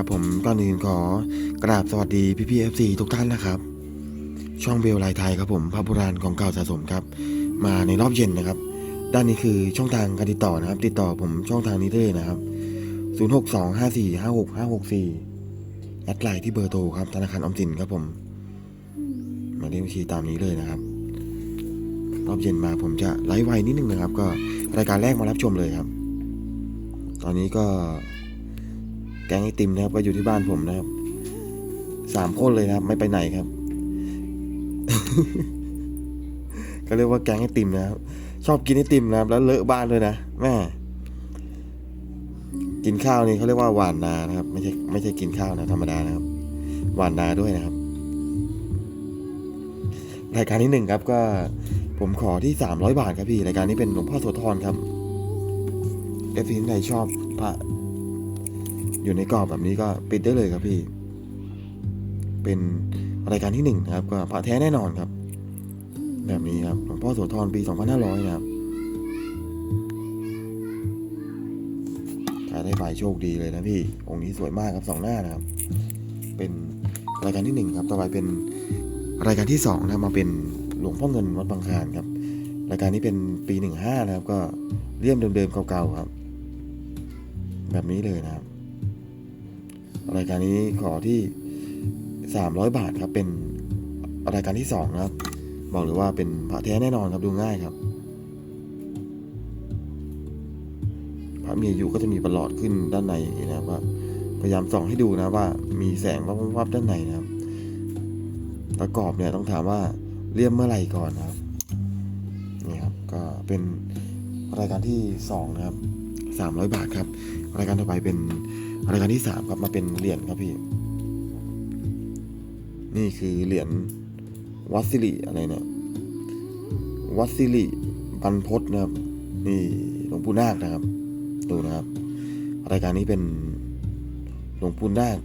ครับผมก่อนอื่นขอกราบสวัสดีพี่พีเอฟซีทุกท่านนะครับ ช่องเบลลายไทยครับผมพระโบราณของเก่าสะสมครับ มาในรอบเย็นนะครับ ด้านนี้คือช่องทางการติดต่อนะครับ ติดต่อผมช่องทางนี้ได้เลยนะครับ 0 6 2 5 4 5 6 5 6 4แอดไลน์ที่เบอร์โทรครับธนาคารออมสินครับผมหมายเลขบัญชีตามนี้เลยนะครับ รอบเย็นมาผมจะไลฟ์ไวนิดนึงนะครับ ก็รายการแรกมารับชมเลยครับ ตอนนี้ก็ แกงไอติมนะครับ ก็อยู่ที่บ้านผมนะครับสามคนเลยนะครับ ไม่ไปไหนครับ ก็เรียกว่าแกงไอติมนะครับ ชอบกินไอติมนะครับ แล้วเลอะบ้านด้วยนะแม่กินข้าวนี่เขาเรียกว่าหวานนานะครับ ไม่ใช่ไม่ใช่กินข้าวนะธรรมดานะครับ หวานนาด้วยนะครับรายการที่หนึ่งครับก็ผมขอที่สามร้อยบาทครับพี่รายการนี้เป็นหลวงพ่อโสธรครับเอฟซีท่านใดชอบพระ อยู่ในกรอบแบบนี้ก็ปิดได้เลยครับพี่ เป็นรายการที่หนึ่งนะครับ ก็พระแท้แน่นอนครับ แบบนี้ครับหลวงพ่อโสธรปี 2500 นะครับใครได้ไปโชคดีเลยนะพี่ องค์นี้สวยมากครับสองหน้านะครับ เป็นรายการที่หนึ่งครับ ต่อไปเป็นรายการที่สองนะมาเป็นหลวงพ่อเงินวัดบางคลานครับ รายการนี้เป็นปี15นะครับ ก็เลี่ยมเดิมๆเก่าๆครับ แบบนี้เลยนะครับ รายการนี้ขอที่ 300 บาทครับ เป็นรายการที่2นะครับ บอกเลยว่าเป็นพระแท้แน่นอนครับดูง่ายครับ พระมีอายุก็จะมีประหลอดขึ้นด้านในอย่างนี้นะครับว่าพยายามส่องให้ดูนะว่ามีแสงวับๆด้านในนะครับ ประกอบเนี่ยต้องถามว่าเลี่ยมเมื่อไหร่ก่อนนะครับนี่ครับก็เป็นรายการที่ 2 นะครับ 300 บาทครับ รายการต่อไปเป็น รายการที่สามครับมาเป็นเหรียญครับพี่ นี่คือเหรียญวัสิริอะไรเนี่ยวัสิริบรรพตนะครับนี่หลวงปู่นาคนะครับ ดูนะครับ รายการนี้เป็นหลวงปู่นาค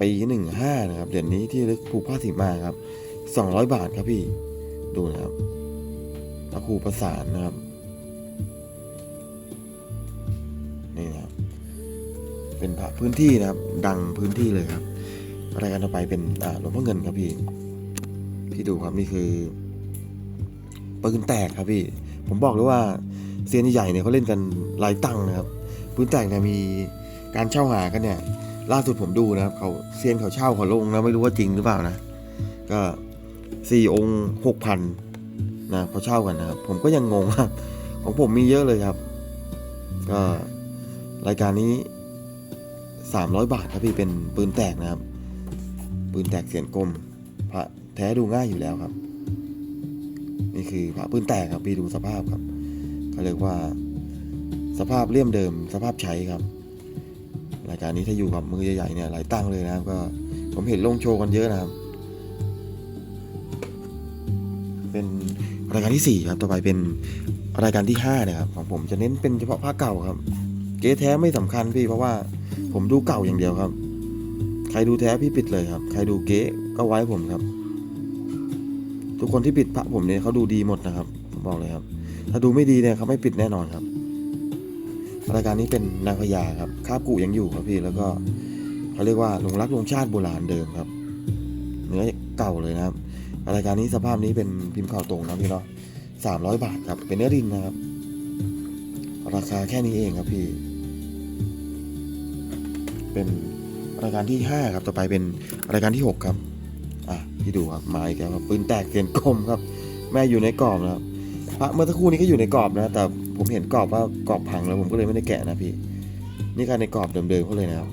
ปีหนึ่งห้านะครับเหรียญนี้ที่ลึกภูผ้าสีมาครับสองร้อยบาทครับพี่ ดูนะครับพระครูประสานนะครับ เป็นพระพื้นที่นะครับ ดังพื้นที่เลยครับรายการต่อไปเป็นหลวงพ่อเงินครับพี่พี่ดูครับนี่คือปืนแตกครับพี่ ผมบอกเลยว่าเซียนใหญ่เนี่ยเขาเล่นกันหลายตังนะครับปืนแตกเนี่ยมีการเช่าหากันเนี่ยล่าสุดผมดูนะครับเขาเซียนเขาเช่าเขาลงนะไม่รู้ว่าจริงหรือเปล่านะ ก็สี่องค์หกพันนะเขาเช่ากันนะครับ ผมก็ยังงงครับ ของผมมีเยอะเลยครับ ก็รายการนี้ 300 บาทครับพี่เป็นปืนแตกนะครับ ปืนแตกเสียนกลม พระแท้ดูง่ายอยู่แล้วครับ นี่คือพระปืนแตกครับพี่ดูสภาพครับเขาเรียกว่าสภาพเลี่ยมเดิม สภาพใช้ครับ รายการนี้ถ้าอยู่กับมือใหญ่ๆเนี่ยหลายตั้งเลยนะครับ ก็ผมเห็นลงโชว์กันเยอะนะครับ เป็นรายการที่สี่ครับ ต่อไปเป็นรายการที่ห้านะครับของผมจะเน้นเป็นเฉพาะผ้าเก่าครับ เก๊แท้ไม่สำคัญพี่เพราะว่า ผมดูเก่าอย่างเดียวครับ ใครดูแท้พี่ปิดเลยครับ ใครดูเก๊ก็ไว้ผมครับ ทุกคนที่ปิดพระผมเนี่ยเขาดูดีหมดนะครับผมบอกเลยครับ ถ้าดูไม่ดีเนี่ยเขาไม่ปิดแน่นอนครับรายการนี้เป็นนางพญาครับคาบกุยังอยู่ครับพี่แล้วก็เขาเรียกว่าหลงรักหลงชาติโบราณเดิมครับเนื้อเก่าเลยนะครับรายการนี้สภาพนี้เป็นพิมพ์ข่าวตรงนะพี่เนาะสามร้อยบาทครับเป็นเนื้อดินนะครับ ราคาแค่นี้เองครับพี่ เป็นรายการที่ห้าครับ ต่อไปเป็นรายการที่หกครับอะพี่ดูครับมาอีกแล้วครับปืนแตกเสียนกลมครับ แม่อยู่ในกรอบนะครับพระเมื่อสักครู่นี้ก็อยู่ในกรอบนะ แต่ผมเห็นกรอบว่ากรอบพังแล้วผมก็เลยไม่ได้แกะนะพี่ นี่การในกรอบเดิมๆเขาเลยนะครับ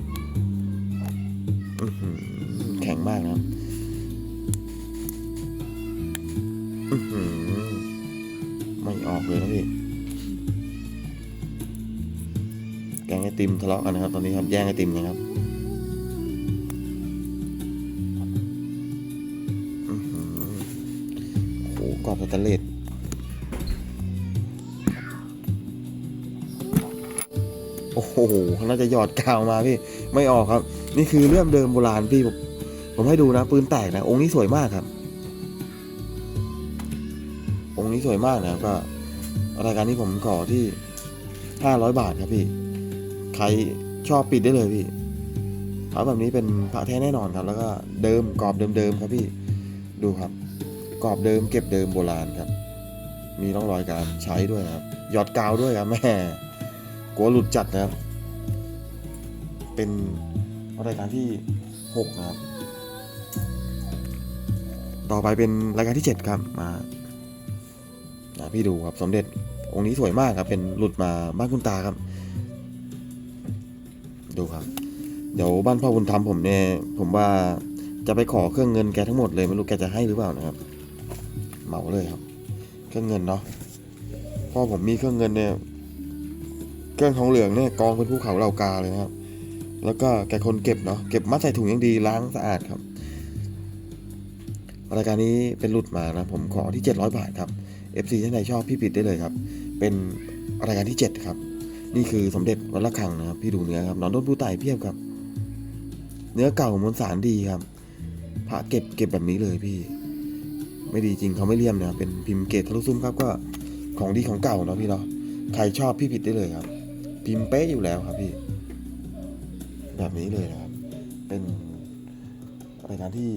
แข็งมากนะไม่ออกเลยนะพี่ ติมทะเลาะกันนะครับ ตอนนี้ครับแย่งไอติมนะครับโอ้โหกรอบสแตนเลสโอ้โหน่าจะหยอดกาวมาพี่ ไม่ออกครับ นี่คือเรื่องเดิมโบราณพี่ ผมผมให้ดูนะ ปืนแตกนะ องค์นี้สวยมากครับ องค์นี้สวยมากนะก็รายการนี้ผมขอที่ห้าร้อยบาทครับพี่ ใครชอบปิดได้เลยพี่พระแบบนี้เป็นพระแท้แน่นอนครับ แล้วก็เดิมกรอบเดิมๆครับพี่ดูครับ กรอบเดิมเก็บเดิมโบราณครับ มีร่องรอยการใช้ด้วยครับหยอดกาวด้วยครับแม่กลัวหลุดจัดนะครับ เป็นรายการที่หกนะครับ ต่อไปเป็นรายการที่เจ็ดครับมาอะพี่ดูครับสมเด็จองค์นี้สวยมากครับ เป็นหลุดมาบ้านคุณตาครับ ดูครับ เดี๋ยวบ้านพ่อบุญธรรมผมเนี่ยผมว่าจะไปขอเครื่องเงินแกทั้งหมดเลยไม่รู้แกจะให้หรือเปล่านะครับ เหมาเลยครับ เครื่องเงินเนาะพ่อผมมีเครื่องเงินเนี่ย เครื่องทองเหลืองเนี่ยกองเป็นภูเขาเหล่ากาเลยนะครับ แล้วก็แกคนเก็บเนาะเก็บมัดใส่ถุงอย่างดีล้างสะอาดครับรายการนี้เป็นหลุดมานะ ผมขอที่ 700 บาทครับ FC ท่านใดชอบพี่ปิดได้เลยครับ เป็นรายการที่ 7 ครับ นี่คือสมเด็จวัดระฆังนะครับ พี่ดูเนื้อครับ นอนต้นผู้ไต่เพียบครับ เนื้อเก่ามวลสารดีครับ พระเก็บเก็บแบบนี้เลยพี่ ไม่ดีจริงเขาไม่เลี่ยมนะครับ เป็นพิมพ์เกตทะลุซุ้มครับ ก็ของดีของเก่าเนาะพี่เนาะ ใครชอบพี่ผิดได้เลยครับ พิมพ์เป๊ะอยู่แล้วครับพี่ แบบนี้เลยนะครับ เป็นรายการที่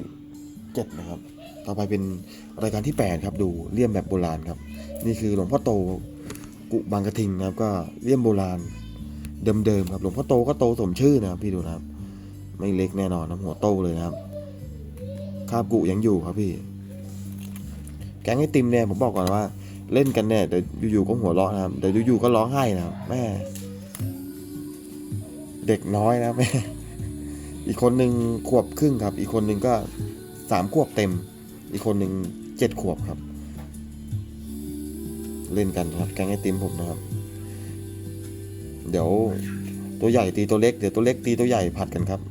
เจ็ดนะครับ ต่อไปเป็นรายการที่แปดครับ ดูเลี่ยมแบบโบราณครับ นี่คือหลวงพ่อโต กุบางกระทิงนะครับ ก็เลี่ยมโบราณเดิมๆครับหลวงพ่อโตก็โตสมชื่อนะครับพี่ดูนะครับ ไม่เล็กแน่นอนนะหัวโตเลยนะครับคาบกุยังอยู่ครับพี่ แก๊งไอติมเนี่ยผมบอกก่อนว่า เล่นกันเนี่ยเดี๋ยวอยู่ๆก็หัวเราะนะครับเดี๋ยวอยู่ๆก็ร้องไห้นะครับแม่เด็กน้อยนะแม่อีกคนหนึ่งขวบครึ่งครับ อีกคนหนึ่งก็สามขวบเต็ม อีกคนหนึ่งเจ็ดขวบครับ เล่นกันครับ แกงไอติมผมนะครับ เดี๋ยวตัวใหญ่ตีตัวเล็กเดี๋ยวตัวเล็กตีตัวใหญ่ผัดกันครับ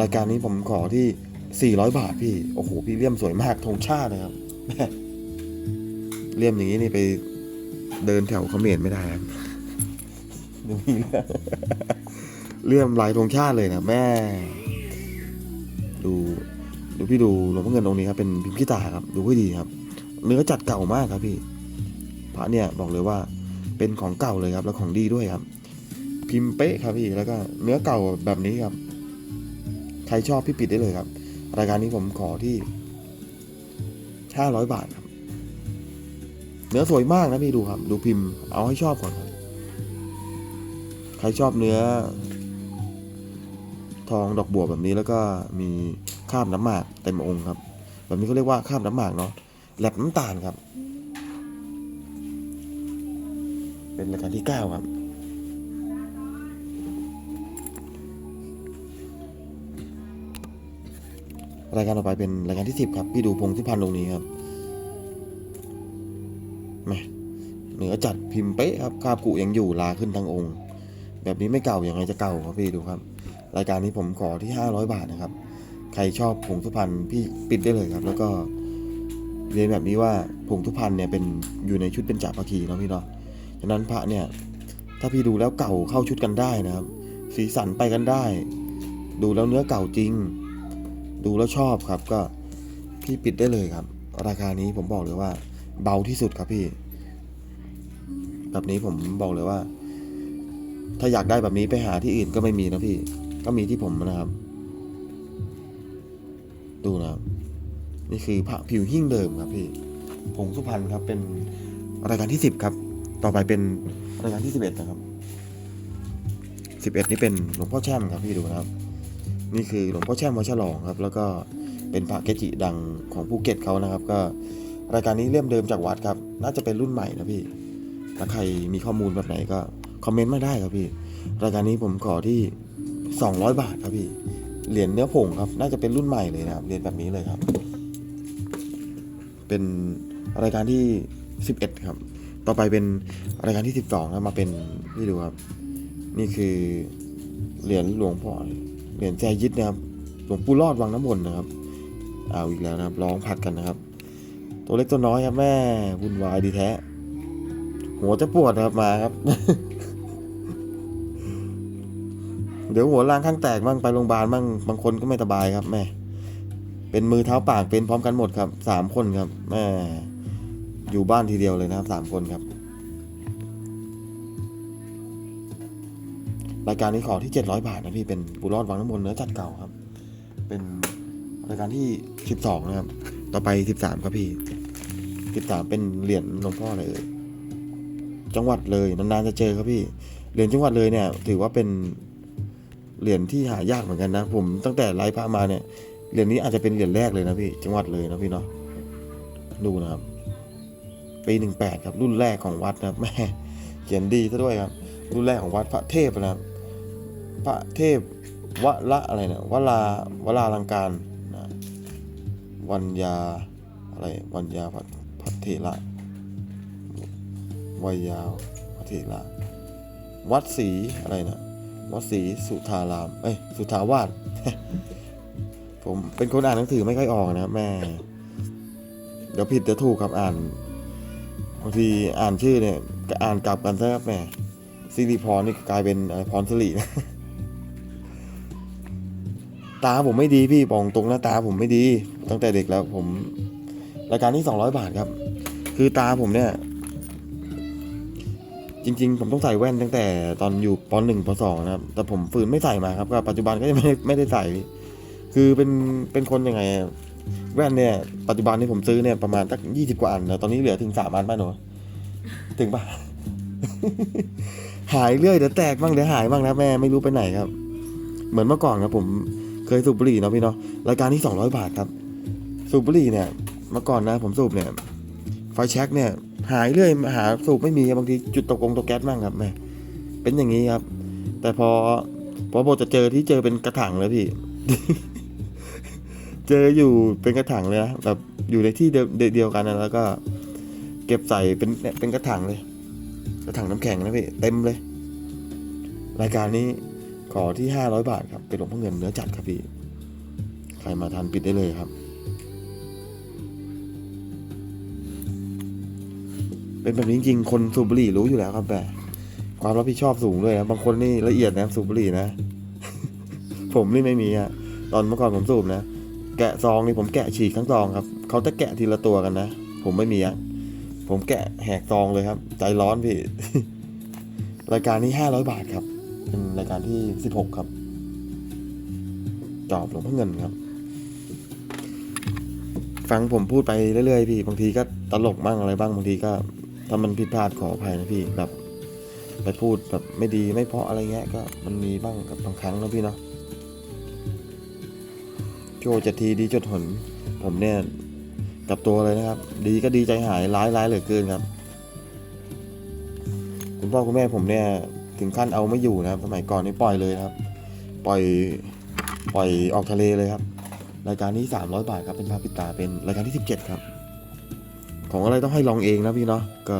รายการนี้ผมขอที่ 400 บาทพี่ โอ้โห พี่เลี่ยมสวยมากธงชาตินะครับเลี่ยมอย่างนี้นี่ไปเดินแถวเขมรไม่ได้ครับเลี่ยมเลี่ยมลายธงชาติเลยนะแม่ ดูดูพี่ดูหลวงพ่อเงินองค์นี้ครับเป็นพิมพ์ขี้ตาครับ ดูให้ดีครับ เนื้อจัดเก่ามากครับพี่ พระเนี่ยบอกเลยว่าเป็นของเก่าเลยครับ แล้วของดีด้วยครับ พิมพ์เป๊ะครับพี่แล้วก็เนื้อเก่าแบบนี้ครับ ใครชอบพี่ปิดได้เลยครับ รายการนี้ผมขอที่ห้าร้อยบาทครับ เนื้อสวยมากนะพี่ดูครับ ดูพิมพ์เอาให้ชอบก่อนครับใครชอบเนื้อ ทองดอกบัวแบบนี้แล้วก็มีคราบน้ำหมากเต็มองค์ครับ แบบนี้เขาเรียกว่าคราบน้ำหมากเนาะ แลบน้ำตาลครับ เป็นรายการที่เก้าครับ รายการต่อไปเป็นรายการที่สิบครับ พี่ดูพงที่พันตรงนี้ครับแม่เหนือจัดพิมพ์เป๊ะครับคาบกุยังอยู่ลาขึ้นทั้งองค์ แบบนี้ไม่เก่าอย่างไรจะเก่าครับพี่ดูครับ รายการนี้ผมขอที่ 500 บาทนะครับ ใครชอบผงสุพรรณพี่ปิดได้เลยครับ แล้วก็ เรียนแบบนี้ว่าผงสุพรรณเนี่ยเป็นอยู่ในชุดเป็นจ่าพักีเนาะพี่เนาะฉะนั้นพระเนี่ยถ้าพี่ดูแล้วเก่าเข้าชุดกันได้นะครับ สีสันไปกันได้ ดูแล้วเนื้อเก่าจริง ดูแล้วชอบครับก็พี่ปิดได้เลยครับ ราคานี้ผมบอกเลยว่า เบาที่สุดครับพี่ แบบนี้ผมบอกเลยว่า ถ้าอยากได้แบบนี้ไปหาที่อื่นก็ไม่มีนะพี่ ก็มีที่ผมนะครับ ดูนะครับ นี่คือพระผิวหิ้งเดิมครับพี่ผงสุพรรณครับเป็นรายการที่สิบครับ ต่อไปเป็นรายการที่สิบเอ็ดนะครับสิบเอ็ดนี่เป็นหลวงพ่อแช่มครับพี่ดูนะครับ นี่คือหลวงพ่อแช่มวัดฉลองครับ แล้วก็เป็นพระเกจิดังของภูเก็ตเขานะครับ ก็รายการนี้เล่มเดิมจากวัดครับ น่าจะเป็นรุ่นใหม่นะพี่ถ้าใครมีข้อมูลแบบไหนก็คอมเมนต์มาได้ครับพี่ รายการนี้ผมขอที่ 200 บาทครับพี่ เหรียญเนื้อผงครับ น่าจะเป็นรุ่นใหม่เลยนะครับเหรียญแบบนี้เลยครับ เป็นรายการที่ 11 ครับ ต่อไปเป็นรายการที่ 12นะมาเป็นนี่ดูครับ นี่คือเหรียญหลวงพ่อเหรียญแจยิดนะครับหลวงปู่รอดวังน้ำมนต์นะครับ เอาอีกแล้วนะครับร้องผัดกันนะครับ ตัวเล็กตัวน้อยครับ แม่วุ่นวายดีแท้ หัวจะปวดนะครับมาครับ เดี๋ยวหัวล้างข้างแตกบ้างไปโรงพยาบาลบ้างบางคนก็ไม่สบายครับแม่ เป็นมือเท้าปากเป็นพร้อมกันหมดครับสามคนครับแม่อยู่บ้านทีเดียวเลยนะครับสามคนครับ รายการนี้ขอที่เจ็ดร้อยบาทนะพี่เป็นบุรอดวังน้ำมนต์เนื้อจัดเก่าครับ เป็นรายการที่สิบสองนะครับ ต่อไปสิบสามครับพี่สิบสามเป็นเหรียญหลวงพ่อเอ่ยจังหวัดเลยนานๆจะเจอครับพี่เหรียญจังหวัดเลยเนี่ย ถือว่าเป็นเหรียญที่หายากเหมือนกันนะ ผมตั้งแต่ไลฟ์พระมาเนี่ย เหรียญนี้อาจจะเป็นเหรียญแรกเลยนะพี่จังหวัดเลยนะพี่เนาะดูนะครับปีหนึ่งแปดครับ รุ่นแรกของวัดนะครับแม่เขียนดีซะด้วยครับ รุ่นแรกของวัดพระเทพนะครับ พระเทพวละอะไรเนี่ยวลาวลาลังการนะวัญญาอะไรวัญญาพระพระเถระวัยยาวพระเถระวัดศรีอะไรนะวัดศรีสุธารามเอ้ยสุทาวาส ผมเป็นคนอ่านหนังสือไม่ค่อยออกนะครับแม่ เดี๋ยวผิดเดี๋ยวถูกครับอ่านบางทีอ่านชื่อเนี่ยก็อ่านกลับกันซะครับแม่สิริพรนี่กลายเป็นอะไรพรสิรินะตาผมไม่ดีพี่บอกตรงนะตาผมไม่ดี ตั้งแต่เด็กแล้ว ผมรายการที่สองร้อยบาทครับ คือตาผมเนี่ย จริง ๆ ผมต้องใส่แว่นตั้งแต่ตอนอยู่ปหนึ่งปสองนะครับ แต่ผมฝืนไม่ใส่มาครับก็ปัจจุบันก็ยังไม่ได้ไม่ได้ใส่พี่ คือเป็นเป็นคนยังไงแว่นเนี่ย ปัจจุบันที่ผมซื้อเนี่ยประมาณสักยี่สิบกว่าอันแล้วตอนนี้เหลือถึงสามอันป่ะหนูถึงป่ะ หายเรื่อยเดี๋ยวแตกบ้างเดี๋ยวหายบ้างนะแม่ไม่รู้ไปไหนครับ เหมือนเมื่อก่อนครับ ผมเคยสูบบุหรี่เนาะพี่เนาะรายการที่สองร้อยบาทครับ สูบบุหรี่เนี่ย เมื่อก่อนนะ ผมสูบเนี่ยไฟแช็กเนี่ย หายเรื่อยหาสูบไม่มีบางทีจุดตกกงตกแก๊สบ้างครับแม่เป็นอย่างนี้ครับ แต่พอพอโบจะเจอที่เจอเป็นกระถางเลยพี่ เจออยู่เป็นกระถางเลยนะแบบอยู่ในที่เดียวเดียวกันนะแล้วก็ เก็บใส่เป็นเป็นกระถางเลย กระถางน้ำแข็งนะพี่เต็มเลย รายการนี้ขอที่ห้าร้อยบาทครับเป็นหลวงพ่อเงินเนื้อจัดครับพี่ใครมาทันปิดได้เลยครับ เป็นแบบนี้จริงๆคนสูบบุหรี่รู้อยู่แล้วครับแต่ความรับผิดชอบสูงด้วยนะบางคนนี่ละเอียดนะสูบบุหรี่นะ ผมนี่ไม่มีอะตอนเมื่อก่อนผมสูบนะ แกะซองนี่ผมแกะฉีกทั้งซองครับเขาจะแกะทีละตัวกันนะ ผมไม่มีอะผมแกะแหกซองเลยครับ ใจร้อนพี่ รายการนี้ห้าร้อยบาทครับ เป็นรายการที่สิบหกครับ จอบหลวงพ่อเงินครับ ฟังผมพูดไปเรื่อยๆพี่ บางทีก็ตลกบ้างอะไรบ้างบางทีก็ถ้ามันผิดพลาดขออภัยนะพี่แบบไปพูดแบบไม่ดีไม่เพาะอะไรเงี้ยก็มันมีบ้างกับบางครั้งนะพี่เนาะ โจจะทีดีจดหนผมเนี่ยกลับตัวเลยนะครับ ดีก็ดีใจหายร้ายร้ายเหลือเกินครับ คุณพ่อคุณแม่ผมเนี่ยถึงขั้นเอาไม่อยู่นะครับ สมัยก่อนนี่ปล่อยเลยครับ ปล่อยปล่อยออกทะเลเลยครับ รายการนี้สามร้อยบาทครับเป็นพาปิดตาเป็นรายการที่สิบเจ็ดครับ ของอะไรต้องให้ลองเองนะพี่เนาะก็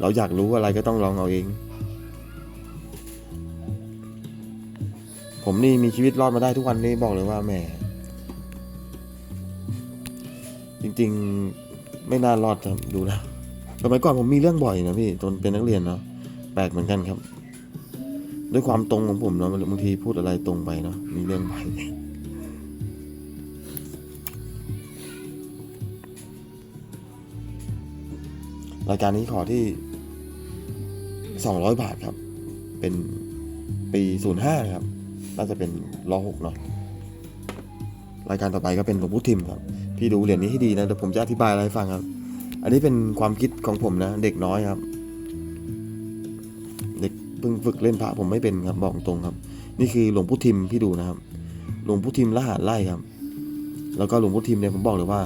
เราอยากรู้อะไรก็ต้องลองเอาเอง ผมนี่มีชีวิตรอดมาได้ทุกวันนี้บอกเลยว่าแหม จริง ๆไม่น่ารอดครับดูนะสมัยก่อนผมมีเรื่องบ่อยนะพี่ตอนเป็นนักเรียนเนาะแปลกเหมือนกันครับ ด้วยความตรงของผมเนาะบางทีพูดอะไรตรงไปเนาะมีเรื่องบ่อยรายการนี้ขอที่ 200 บาทครับ เป็นปี 05 ครับ น่าจะเป็นรอหกเนาะ รายการต่อไปก็เป็นหลวงพ่ทิมครับ พี่ดูเหรียญนี้ให้ดีนะเดี๋ยวผมจะอธิบายอะไรให้ฟังครับ อันนี้เป็นความคิดของผมนะ เด็กน้อยครับ เด็กเพิ่งฝึกเล่นพระผมไม่เป็นครับบอกตรงครับ นี่คือหลวงพ่ทิมพี่ดูนะครับ หลวงพ่ทิมละหารไล่ครับ แล้วก็หลวงพ่ทิมเนี่ยผมบอกเลยว่า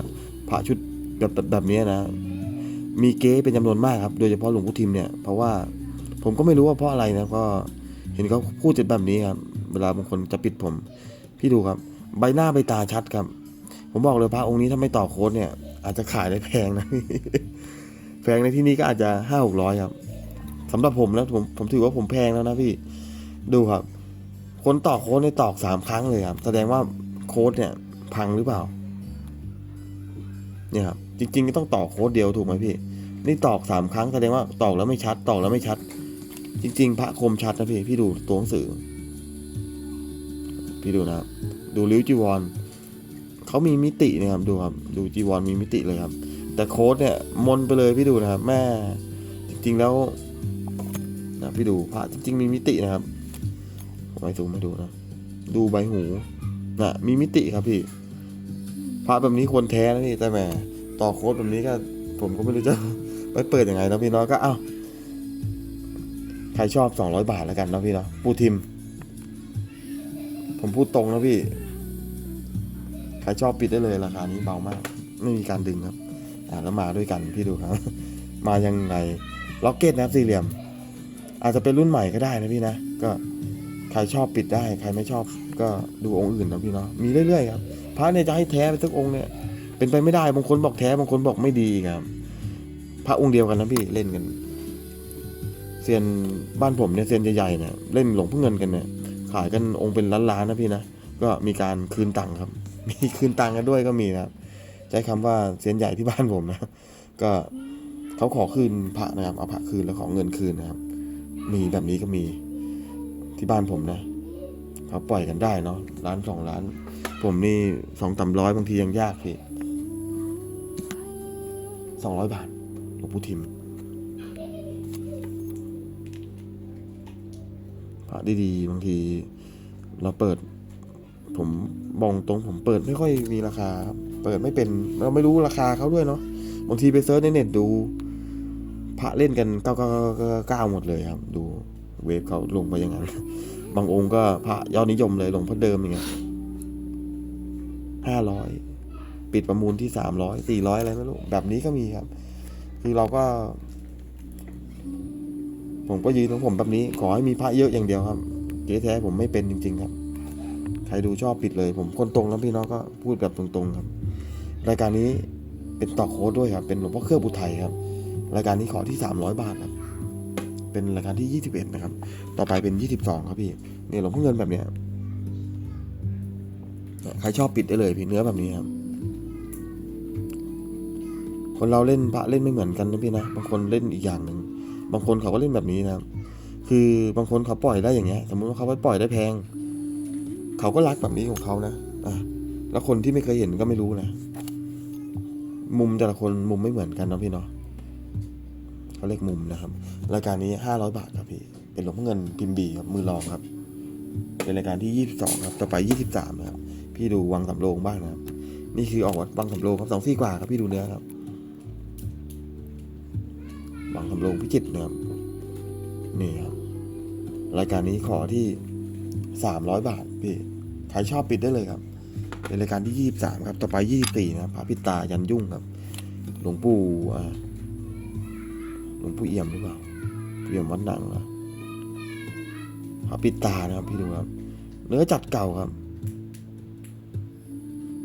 พระชุดแบบแบบแบบนี้นะ มีเก๊เป็นจำนวนมากครับ โดยเฉพาะหลวงพ่ทิมเนี่ยเพราะว่าผมก็ไม่รู้ว่าเพราะอะไรนะก็เห็นเขาพูดจะแบบนี้ครับ เวลาบางคนจะปิดผม พี่ดูครับ ใบหน้าใบตาชัดครับ ผมบอกเลยพระองค์นี้ถ้าไม่ต่อโค้ดเนี่ย อาจจะขายได้แพงนะแพงในที่นี้ก็อาจจะห้าหกร้อยครับสำหรับผมแล้วผมผมถือว่าผมแพงแล้วนะพี่ ดูครับ คนต่อโค้ดในตอกสามครั้งเลยครับ แสดงว่าโค้ดเนี่ย พังหรือเปล่า เนี่ยครับ จริงๆก็ต้องต่อโค้ดเดียวถูกไหมพี่ นี่ตอกสามครั้งแสดงว่าตอกแล้วไม่ชัด ตอกแล้วไม่ชัด จริง ๆ พระคมชัดนะพี่ พี่ดูตัวหนังสือ พี่ดูนะครับ ดูริ้วจีวรเขามีมิตินะครับดูครับดูจีวรมีมิติเลยครับ แต่โค้ดเนี่ยมนไปเลยพี่ดูนะครับ แม่จริงๆแล้วนะพี่ดูพระจริงๆมีมิตินะครับไว้ซูมให้ดูนะ ดูใบหูนะมีมิติครับพี่พระแบบนี้ควรแท้นะพี่แต่แหมต่อโค้ดแบบนี้ก็ผมก็ไม่รู้จะไปเปิดยังไงนะพี่เนาะก็เอ้าใครชอบสองร้อยบาทแล้วกันนะพี่เนาะปูทิม ผมพูดตรงนะพี่ รชอบปิดได้เลยราคานี้เบามาก ไม่มีการดึงครับ อ่าแล้วมาด้วยกันพี่ดูครับ มายังไงล็อกเก็ตนะครับสี่เหลี่ยม อาจจะเป็นรุ่นใหม่ก็ได้นะพี่นะ ก็ใครชอบปิดได้ ใครไม่ชอบก็ดูองค์อื่นนะพี่เนาะ มีเรื่อยๆครับพระเนี่ยจะให้แท้ไปทุกองค์เนี่ย เป็นไปไม่ได้ บางคนบอกแท้ บางคนบอกไม่ดีครับ พระองค์เดียวกันนะพี่เล่นกัน เซียนบ้านผมเนี่ยเซียนใหญ่ๆเนี่ยเล่นหลวงพ่อเงินกันเนี่ย ขายกันองค์เป็นล้านๆนะพี่นะ ก็มีการคืนตังค์ครับ มีคืนตังค์กันด้วยก็มีนะครับใช้คำว่าเซียนใหญ่ที่บ้านผมนะก็เขาขอคืนพระนะครับเอาพระคืนแล้วขอเงินคืนนะครับ มีแบบนี้ก็มีที่บ้านผมนะเขาปล่อยกันได้เนาะล้านสองล้าน ผมนี่สองสามร้อยบางทียังยากพี่สองร้อยบาทหลวงปู่ทิมพระดีๆบางทีเราเปิด ผมบองตรงผมเปิดไม่ค่อยมีราคา เปิดไม่เป็นเราไม่รู้ราคาเขาด้วยเนาะบางทีไปเซิร์ชในเน็ตดู พระเล่นกันเก้าเก้าเก้าหมดเลยครับ ดูเวฟเขาลงไปอย่างนั้นบางองค์ก็พระยอดนิยมเลยหลวงพ่อเดิมอย่างเงี้ยห้าร้อยปิดประมูลที่สามร้อยสี่ร้อยอะไรไม่รู้แบบนี้ก็มีครับ คือเราก็ ผมก็ยืนของผมแบบนี้ ขอให้มีพระเยอะอย่างเดียวครับเก๊แท้ผมไม่เป็นจริง ๆ ครับ ใครดูชอบปิดเลย ผมคนตรงแล้วพี่น้องก็พูดแบบตรงๆครับ รายการนี้เป็นต่อโค้ดด้วยครับ เป็นหลวงพ่อเครื่องบุไทยครับ รายการนี้ขอที่ 300 บาทครับ เป็นรายการที่ 21 นะครับ ต่อไปเป็น 22 ครับพี่เนี่ยหลวงพ่อเงินแบบเนี้ยใครชอบปิดได้เลยพี่เนื้อแบบนี้ครับคนเราเล่นพระเล่นไม่เหมือนกันนะพี่นะบางคนเล่นอีกอย่างหนึ่งบางคนเขาก็เล่นแบบนี้นะครับคือบางคนเขาปล่อยได้อย่างเงี้ย สมมติว่าเขาไปปล่อยได้แพง เขาก็รักแบบนี้ของเขานะอะแล้วคนที่ไม่เคยเห็นก็ไม่รู้นะ มุมแต่ละคนมุมไม่เหมือนกันนะพี่เนาะเขาเรียกมุมนะครับรายการนี้ห้าร้อยบาทครับพี่เป็นหลวงพ่อเงินพิมพ์บีครับมือรองครับ เป็นรายการที่ยี่สิบสองครับต่อไปยี่สิบสามนะครับ พี่ดูวังสำโรงบ้างนะครับ นี่คือออกวัดวังสำโรงครับสองซี่กว่าครับพี่ดูเนื้อครับวังสำโรงพิจิตรนะครับนี่ครับรายการนี้ขอที่สามร้อยบาทพี่ ใครชอบปิดได้เลยครับเป็นรายการที่ยี่สิบสามครับ ต่อไปยี่สิบสี่นะครับพระพิตายันยุ่งครับ หลวงปู่หลวงปู่เอี่ยมหรือเปล่าเอี่ยมวัดหนังนะพระปิตานะครับพี่ดูครับ เนื้อจัดเก่าครับ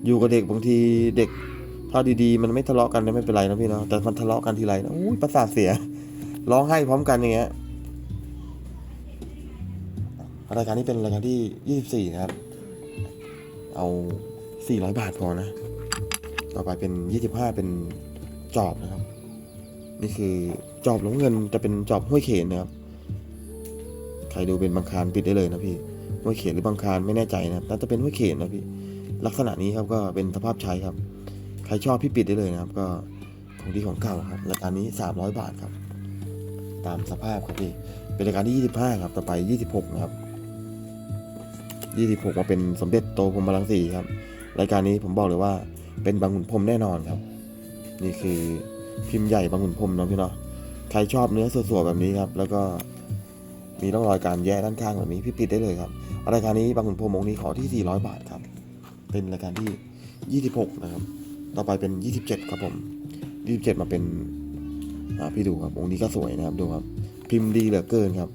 อยู่กับเด็กบางทีเด็กถ้าดีๆ มันไม่ทะเลาะกันไม่เป็นไรนะพี่เนาะแต่มันทะเลาะกันทีไรนะอุ้ยประสาทเสียร้องไห้พร้อมกันอย่างเงี้ยรายการนี้เป็นรายการที่ยี่สิบสี่นะครับ เอาสี่ร้อยบาทพอนะ ต่อไปเป็นยี่สิบห้าเป็นจอบนะครับ นี่คือจอบหลวงเงินจะเป็นจอบห้วยเขนนะครับ ใครดูเป็นบางคารปิดได้เลยนะพี่ห้วยเขนหรือบางคารไม่แน่ใจนะครับน่าจะเป็นห้วยเขนนะพี่ ลักษณะนี้ครับก็เป็นสภาพใช้ครับ ใครชอบพี่ปิดได้เลยนะครับ ก็ของดีของเก่าครับ รายการนี้ 300 บาทครับ ตามสภาพครับพี่ เป็นรายการที่ 25 ครับ ต่อไป 26 นะครับ 26 มาเป็นสมเด็จโตพรหมรังสีครับ รายการนี้ผมบอกเลยว่าเป็นบางขุนพรมแน่นอนครับ นี่คือพิมพ์ใหญ่บางขุนพรมนะพี่เนาะใครชอบเนื้อสวยๆแบบนี้ครับ แล้วก็มีร่องรอยการแย่ด้านข้างแบบนี้พี่ปิดได้เลยครับรายการนี้บางขุนพรมองค์นี้ขอที่ 400 บาทครับ เป็นรายการที่ 26 นะครับ ต่อไปเป็น 27 ครับผม 27 มาเป็นอ่าพี่ดูครับองค์นี้ก็สวยนะครับดูครับ พิมพ์ดีเหลือเกินครับ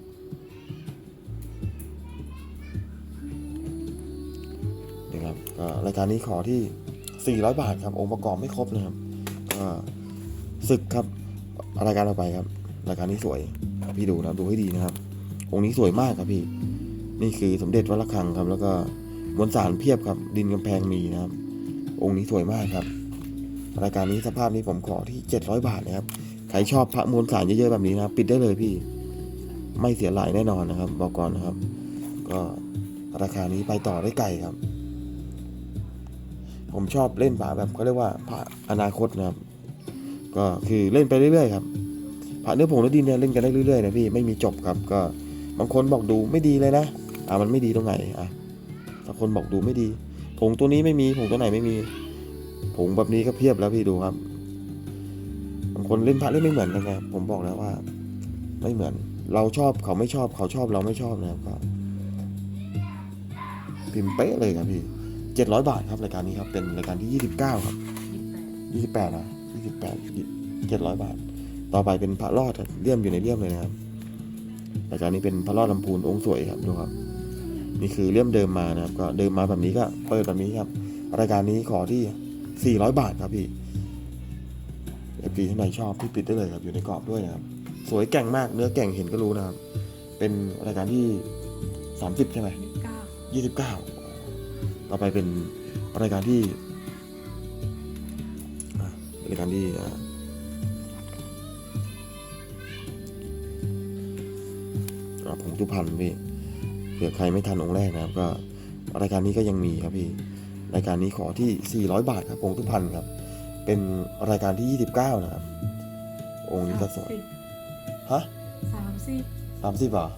ายการนี้ขอที่ 400 บาทครับองค์ประกอบไม่ครบนะครับก็ศึกครับรายการต่อไปครับรายการนี้สวยพี่ดูนะครับดูให้ดีนะครับ องค์นี้สวยมากครับพี่ นี่คือสมเด็จวัดระฆังครับ แล้วก็มวลสารเพียบครับ ดินกำแพงมีนะครับ องค์นี้สวยมากครับ รายการนี้สภาพนี้ผมขอที่ 700 บาทนะครับใครชอบพระมวลสารเยอะๆแบบนี้นะครับปิดได้เลยพี่ ไม่เสียหลายแน่นอนนะครับ บอกก่อนนะครับ ก็ราคานี้ไปต่อได้ไกลครับ ผมชอบเล่นพระแบบเขาเรียกว่าพระอนาคตนะครับ ก็คือเล่นไปเรื่อยๆครับพระเนื้อผงเนื้อดินเนี่ยเล่นกันได้เรื่อยๆนะพี่ไม่มีจบครับ ก็บางคนบอกดูไม่ดีเลยนะอะมันไม่ดีตรงไหนอะถ้าคนบอกดูไม่ดี ผงตัวนี้ไม่มีผงตัวไหนไม่มี ผงแบบนี้ก็เพียบแล้วพี่ดูครับบางคนเล่นพระเล่นไม่เหมือนกันไงผมบอกแล้วว่า ไม่เหมือน เราชอบเขาไม่ชอบเขาชอบเราไม่ชอบนะครับก็พิมพ์เป๊ะเลยครับพี่ เจ็ดร้อยบาทครับรายการนี้ครับเป็นรายการที่ยี่สิบเก้าครับยี่สิบแปดนะยี่สิบแปดเจ็ดร้อยบาท ต่อไปเป็นพระรอดครับเลี่ยมอยู่ในเลี่ยมเลยนะครับรายการนี้เป็นพระรอดลำพูนองค์สวยครับดูครับนี่คือเลี่ยมเดิมมานะครับก็เดิมมาแบบนี้ก็เปิดแบบนี้ครับ รายการนี้ขอที่สี่ร้อยบาทครับพี่เอฟีท่านใดชอบพี่ปิดได้เลยครับอยู่ในกรอบด้วยนะครับสวยแก่งมากเนื้อแก่งเห็นก็รู้นะครับ เป็นรายการที่สามสิบใช่ไหมยี่สิบเก้า ต่อไปเป็นรายการที่อะรายการที่อะอะผงทุพันธ์พี่เผื่อใครไม่ทันองค์แรกนะครับ ก็รายการนี้ก็ยังมีครับพี่รายการนี้ขอที่ 400 บาทครับผงทุพันธ์ครับ เป็นรายการที่ 29 นะครับ องค์นี้ก็สวยสิบฮะสามสิบสามสิบเหรอ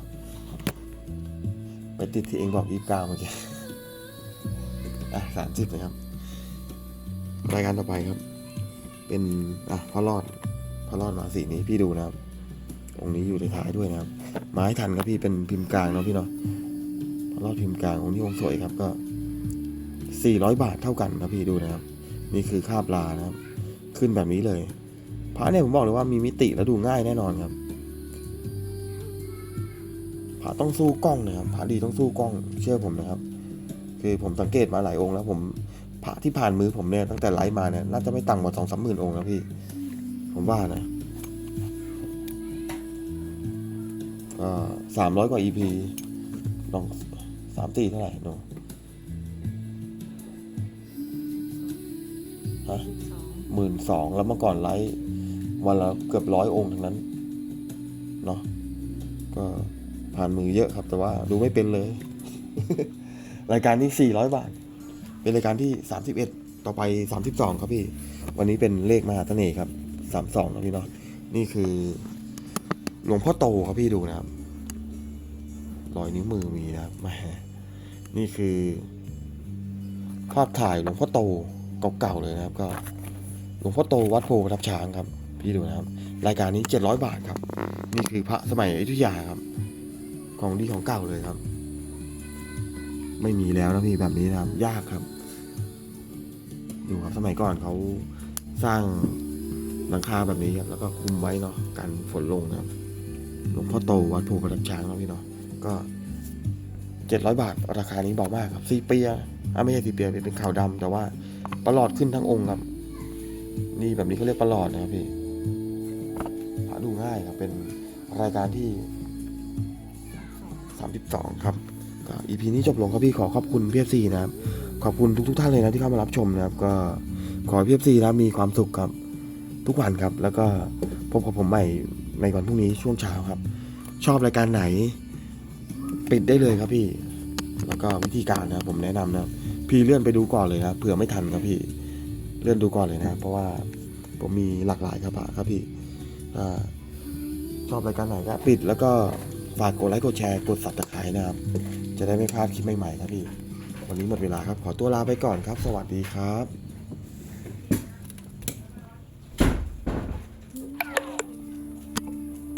ไปติดที่เองบอกยี่สิบเก้าเมื่อกี้ อะสามสิบนะครับ รายการต่อไปครับ เป็นอะพ่อรอดพ่อรอดมาสีนี้พี่ดูนะครับ องค์นี้อยู่ในท้ายด้วยนะครับ ไม้ทันครับพี่เป็นพิมพ์กลางเนาะพี่เนาะพ่อรอดพิมพ์กลางองค์นี้องค์สวยครับก็สี่ร้อยบาทเท่ากันครับพี่ดูนะครับ นี่คือคาบลานะครับ ขึ้นแบบนี้เลยพระเนี่ยผมบอกเลยว่ามีมิติแล้วดูง่ายแน่นอนครับพระต้องสู้กล้องนะครับพระดีต้องสู้กล้องเชื่อผมนะครับ คือผมสังเกตมาหลายองค์แล้วผมพระที่ผ่านมือผมเนี่ยตั้งแต่ไลฟ์มาเนี่ยน่าจะไม่ต่ำกว่าสองสามหมื่นองค์นะพี่ ผมว่านะสามร้อยกว่า EP ลองสามตีเท่าไหร่เนาะฮะสิบสองหมื่นสองแล้วเมื่อก่อนไลฟ์วันละเกือบร้อยองค์ทั้งนั้น เนาะก็ผ่านมือเยอะครับ แต่ว่าดูไม่เป็นเลย รายการที่ 400 บาท เป็นรายการที่ 31 ต่อไป 32 ครับพี่ วันนี้เป็นเลขมหาเสน่ห์ครับ 32นะพี่เนาะนี่คือ หลวงพ่อโตครับพี่ดูนะครับรอยนิ้วมือมีนะครับแหมนี่คือภาพถ่ายหลวงพ่อโตเก่าๆเลยนะครับ ก็หลวงพ่อโตวัดโพทับช้างครับ พี่ดูนะครับ รายการนี้ 700 บาทครับ นี่คือพระสมัยอยุธยาครับ ของดีของเก่าเลยครับ ไม่มีแล้วนะพี่แบบนี้นะครับ ยากครับดูครับสมัยก่อนเขาสร้างหลังคาแบบนี้ครับแล้วก็คุมไว้เนาะกันฝนลงนะครับหลวงพ่อโตวัดโพประทับช้างนะพี่เนาะก็เจ็ดร้อยบาทราคานี้เบามากครับซีเปียอะไม่ใช่ซีเปียเป็นขาวดำแต่ว่าประหลอดขึ้นทั้งองค์ครับ นี่แบบนี้เขาเรียกประหลอดนะครับพี่หาดูง่ายครับเป็นรายการที่32ครับ ก็อีพีนี้จบลงครับพี่ขอขอบคุณเพีเอฟซีนะครับ ขอบคุณทุกๆท่านเลยนะที่เข้ามารับชมนะครับ ก็ขอให้พีเอฟซีนะมีความสุขครับทุกวันครับ แล้วก็พบกับผมใหม่ในวันพรุ่งนี้ช่วงเช้าครับ ชอบรายการไหน ปิดได้เลยครับพี่ แล้วก็วิธีการนะผมแนะนำนะพี่เลื่อนไปดูก่อนเลยนะครับเผื่อไม่ทันครับพี่ เลื่อนดูก่อนเลยนะเพราะว่าผมมีหลากหลายครับอะครับพี่ชอบรายการไหนก็ปิดแล้วก็ฝากกดไลค์กดแชร์กดสับตะไคร้นะครับ จะได้ไม่พลาดคลิปใหม่ๆครับพี่ วันนี้หมดเวลาครับ ขอตัวลาไปก่อนครับ สวัสดีครับ